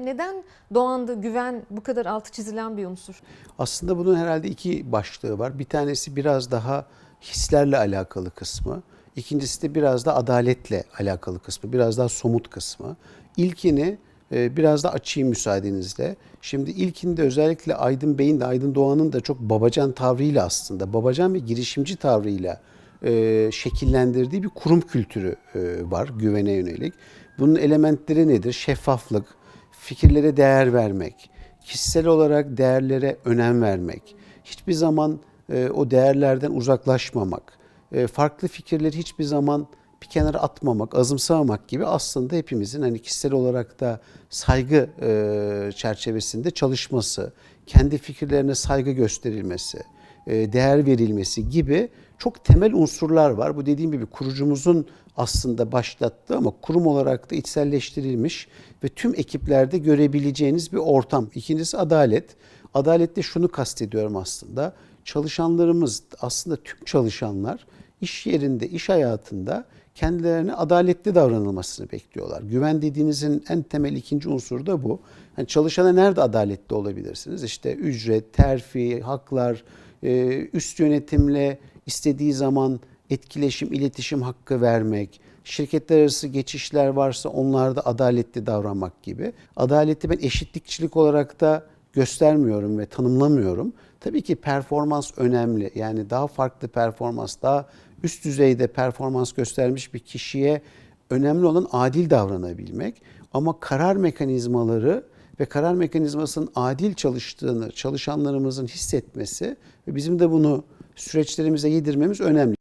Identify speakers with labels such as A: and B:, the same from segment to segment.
A: Neden doğanda güven bu kadar altı çizilen bir unsur?
B: Aslında bunun herhalde iki başlığı var. Bir tanesi biraz daha hislerle alakalı kısmı. İkincisi de biraz da adaletle alakalı kısmı, biraz daha somut kısmı. İlkini e, biraz da açayım müsaadenizle. Şimdi ilkinde özellikle Aydın Bey'in de Aydın Doğan'ın da çok babacan tavrıyla aslında, babacan ve girişimci tavrıyla e, şekillendirdiği bir kurum kültürü e, var güvene yönelik. Bunun elementleri nedir? Şeffaflık, fikirlere değer vermek, kişisel olarak değerlere önem vermek, hiçbir zaman e, o değerlerden uzaklaşmamak, e, farklı fikirleri hiçbir zaman bir kenara atmamak, azımsamamak gibi aslında hepimizin hani kişisel olarak da saygı e, çerçevesinde çalışması, kendi fikirlerine saygı gösterilmesi, e, değer verilmesi gibi çok temel unsurlar var. Bu dediğim gibi kurucumuzun aslında başlattığı ama kurum olarak da içselleştirilmiş ve tüm ekiplerde görebileceğiniz bir ortam. İkincisi adalet. Adalette şunu kastediyorum aslında. Çalışanlarımız aslında tüm çalışanlar iş yerinde, iş hayatında kendilerine adaletli davranılmasını bekliyorlar. Güven dediğinizin en temel ikinci unsuru da bu. Yani çalışana nerede adaletli olabilirsiniz? İşte ücret, terfi, haklar, e, üst yönetimle istediği zaman etkileşim, iletişim hakkı vermek, şirketler arası geçişler varsa onlarda adaletli davranmak gibi. Adaleti ben eşitlikçilik olarak da göstermiyorum ve tanımlamıyorum. Tabii ki performans önemli. Yani daha farklı performans, daha üst düzeyde performans göstermiş bir kişiye önemli olan adil davranabilmek. Ama karar mekanizmaları ve karar mekanizmasının adil çalıştığını çalışanlarımızın hissetmesi ve bizim de bunu süreçlerimize yedirmemiz önemli.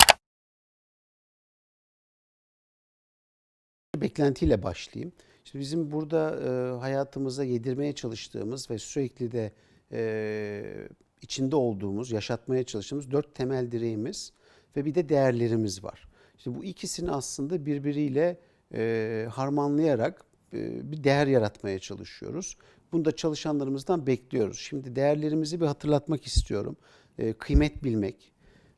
B: Beklentiyle başlayayım. Şimdi bizim burada e, hayatımıza yedirmeye çalıştığımız ve sürekli de e, içinde olduğumuz, yaşatmaya çalıştığımız dört temel direğimiz ve bir de değerlerimiz var. İşte bu ikisini aslında birbiriyle e, harmanlayarak e, bir değer yaratmaya çalışıyoruz. Bunu da çalışanlarımızdan bekliyoruz. Şimdi değerlerimizi bir hatırlatmak istiyorum. E, kıymet bilmek,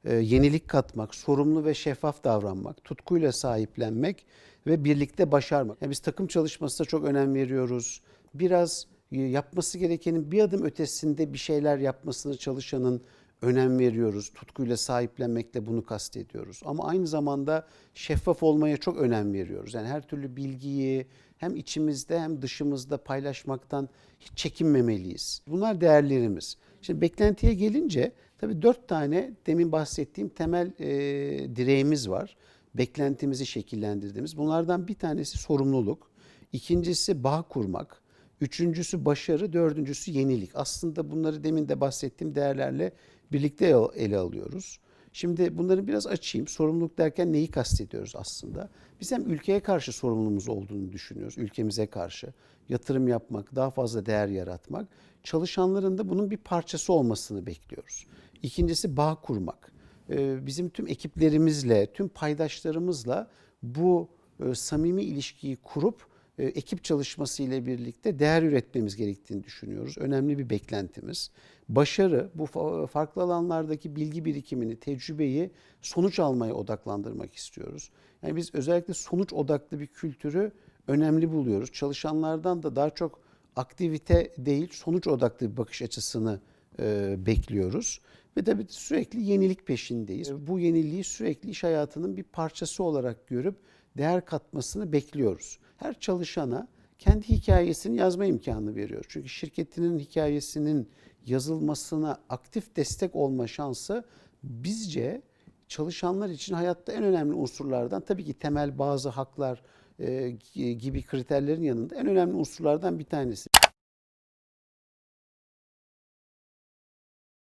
B: e, yenilik katmak, sorumlu ve şeffaf davranmak, tutkuyla sahiplenmek ve birlikte başarmak. Yani biz takım çalışmasına çok önem veriyoruz. Biraz e, yapması gerekenin bir adım ötesinde bir şeyler yapmasını çalışanın önem veriyoruz. Tutkuyla sahiplenmekle bunu kastediyoruz. Ama aynı zamanda şeffaf olmaya çok önem veriyoruz. Yani her türlü bilgiyi hem içimizde hem dışımızda paylaşmaktan hiç çekinmemeliyiz. Bunlar değerlerimiz. Şimdi beklentiye gelince tabii dört tane demin bahsettiğim temel e, direğimiz var. Beklentimizi şekillendirdiğimiz. Bunlardan bir tanesi sorumluluk. İkincisi bağ kurmak. Üçüncüsü başarı, dördüncüsü yenilik. Aslında bunları demin de bahsettiğim değerlerle birlikte ele alıyoruz. Şimdi bunları biraz açayım. Sorumluluk derken neyi kastediyoruz aslında? Biz hem ülkeye karşı sorumluluğumuz olduğunu düşünüyoruz, ülkemize karşı. Yatırım yapmak, daha fazla değer yaratmak. Çalışanların da bunun bir parçası olmasını bekliyoruz. İkincisi bağ kurmak. Ee, Bizim tüm ekiplerimizle, tüm paydaşlarımızla bu e, samimi ilişkiyi kurup ekip çalışması ile birlikte değer üretmemiz gerektiğini düşünüyoruz. Önemli bir beklentimiz. Başarı bu fa- farklı alanlardaki bilgi birikimini, tecrübeyi sonuç almaya odaklandırmak istiyoruz. Yani biz özellikle sonuç odaklı bir kültürü önemli buluyoruz. Çalışanlardan da daha çok aktivite değil, sonuç odaklı bir bakış açısını e, bekliyoruz. Ve tabii sürekli yenilik peşindeyiz. Bu yeniliği sürekli iş hayatının bir parçası olarak görüp değer katmasını bekliyoruz. Her çalışana kendi hikayesini yazma imkanı veriyor. Çünkü şirketinin hikayesinin yazılmasına aktif destek olma şansı bizce çalışanlar için hayatta en önemli unsurlardan tabii ki temel bazı haklar e, gibi kriterlerin yanında en önemli unsurlardan bir tanesi.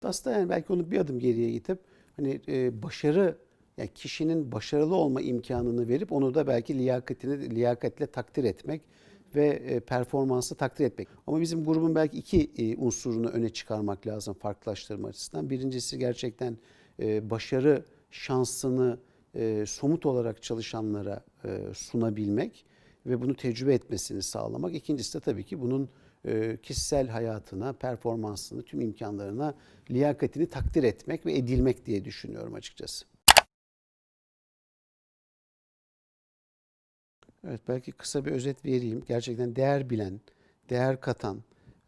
B: Aslında yani belki onu bir adım geriye gidip hani e, başarı yani kişinin başarılı olma imkanını verip onu da belki liyakatini liyakatle takdir etmek ve e, performansı takdir etmek. Ama bizim grubun belki iki e, unsurunu öne çıkarmak lazım farklılaştırma açısından. Birincisi gerçekten e, başarı şansını somut olarak çalışanlara sunabilmek ve bunu tecrübe etmesini sağlamak. İkincisi de tabii ki bunun kişisel hayatına, performansını, tüm imkanlarına, liyakatini takdir etmek ve edilmek diye düşünüyorum açıkçası. Evet belki kısa bir özet vereyim. Gerçekten değer bilen değer katan,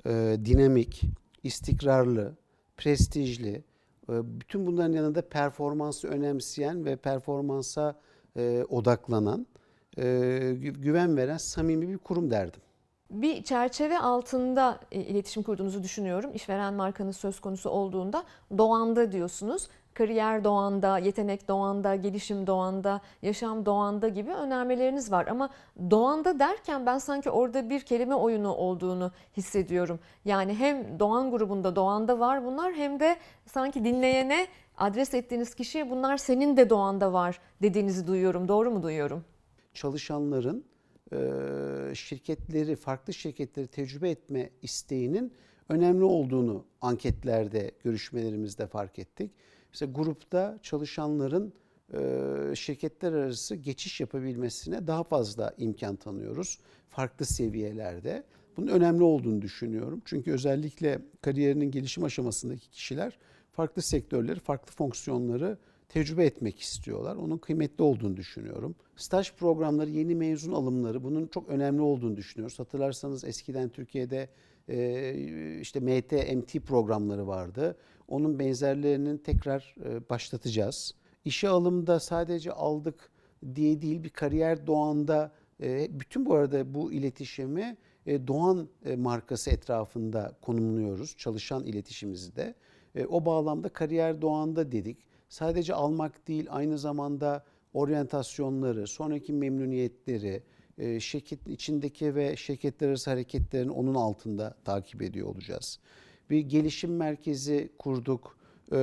B: e, dinamik, istikrarlı, prestijli, e, bütün bunların yanında performansı önemseyen ve performansa e, odaklanan, e, gü- güven veren samimi bir kurum derdim.
A: Bir çerçeve altında e, iletişim kurduğunuzu düşünüyorum. İşveren markanız söz konusu olduğunda doğanda diyorsunuz. Kariyer doğanda, yetenek doğanda, gelişim doğanda, yaşam doğanda gibi önermeleriniz var. Ama doğanda derken ben sanki orada bir kelime oyunu olduğunu hissediyorum. Yani hem Doğan grubunda doğanda var bunlar hem de sanki dinleyene adres ettiğiniz kişiye bunlar senin de doğanda var dediğinizi duyuyorum. Doğru mu duyuyorum?
B: çalışanların şirketleri, farklı şirketleri tecrübe etme isteğinin önemli olduğunu anketlerde, görüşmelerimizde fark ettik. Mesela grupta çalışanların e, şirketler arası geçiş yapabilmesine daha fazla imkan tanıyoruz. Farklı seviyelerde. Bunun önemli olduğunu düşünüyorum. Çünkü özellikle kariyerinin gelişim aşamasındaki kişiler farklı sektörleri, farklı fonksiyonları tecrübe etmek istiyorlar. Onun kıymetli olduğunu düşünüyorum. Staj programları, yeni mezun alımları bunun çok önemli olduğunu düşünüyoruz. Hatırlarsanız eskiden Türkiye'de e, işte MT, MT programları vardı. Onun benzerlerinin tekrar e, başlatacağız. İşe alımda sadece aldık diye değil bir kariyer doğanda e, bütün bu arada bu iletişimi e, Doğan markası etrafında konumluyoruz. Çalışan iletişimimizi de. O bağlamda kariyer doğanda dedik. Sadece almak değil aynı zamanda oryantasyonları, sonraki memnuniyetleri, şirketin içindeki ve şirketler arası hareketlerini onun altında takip ediyor olacağız. Bir gelişim merkezi kurduk. E,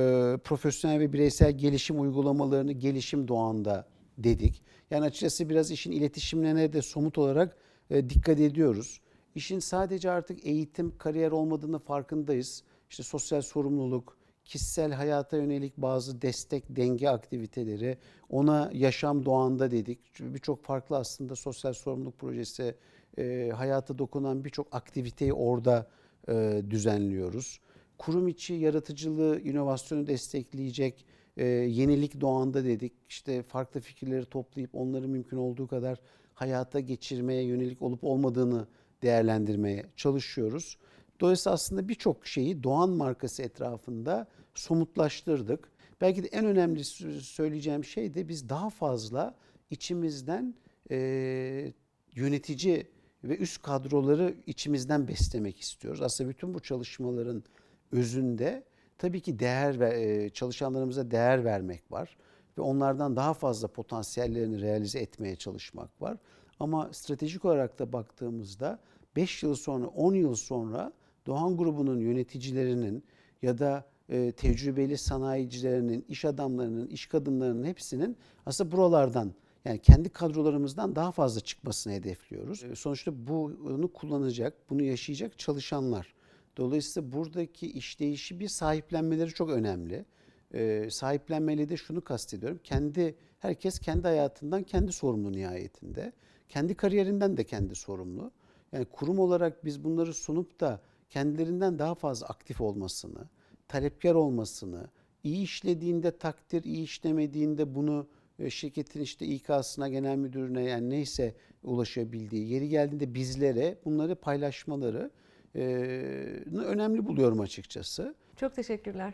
B: Profesyonel ve bireysel gelişim uygulamalarını gelişim doğanda dedik. Yani açıkçası biraz işin iletişimlerine de somut olarak e, dikkat ediyoruz. İşin sadece artık eğitim, kariyer olmadığını farkındayız. İşte sosyal sorumluluk, kişisel hayata yönelik bazı destek, denge aktiviteleri, ona yaşam doğanda dedik. Birçok farklı aslında sosyal sorumluluk projesi, e, hayata dokunan birçok aktiviteyi orada e, düzenliyoruz. Kurum içi yaratıcılığı, inovasyonu destekleyecek e, yenilik doğanda dedik. İşte farklı fikirleri toplayıp onları mümkün olduğu kadar hayata geçirmeye yönelik olup olmadığını değerlendirmeye çalışıyoruz. Dolayısıyla aslında birçok şeyi Doğan markası etrafında somutlaştırdık. Belki de en önemli sö- söyleyeceğim şey de biz daha fazla içimizden e, yönetici ve üst kadroları içimizden beslemek istiyoruz. Aslında bütün bu çalışmaların özünde tabii ki değer ve e, çalışanlarımıza değer vermek var ve onlardan daha fazla potansiyellerini realize etmeye çalışmak var. Ama stratejik olarak da baktığımızda 5 yıl sonra, 10 yıl sonra Doğan grubunun yöneticilerinin ya da e, tecrübeli sanayicilerinin, iş adamlarının, iş kadınlarının hepsinin aslında buralardan yani kendi kadrolarımızdan daha fazla çıkmasını hedefliyoruz. E, Sonuçta bunu kullanacak, bunu yaşayacak çalışanlar. Dolayısıyla buradaki işleyişi bir sahiplenmeleri çok önemli. E, sahiplenmeli de şunu kastediyorum. Kendi herkes kendi hayatından kendi sorumlu nihayetinde. Kendi kariyerinden de kendi sorumlu. Yani kurum olarak biz bunları sunup da kendilerinden daha fazla aktif olmasını, talepkar olmasını, iyi işlediğinde takdir, iyi işlemediğinde bunu şirketin işte İK'sına, genel müdürüne yani neyse ulaşabildiği, yeri geldiğinde bizlere bunları paylaşmaları önemli buluyorum açıkçası.
A: Çok teşekkürler.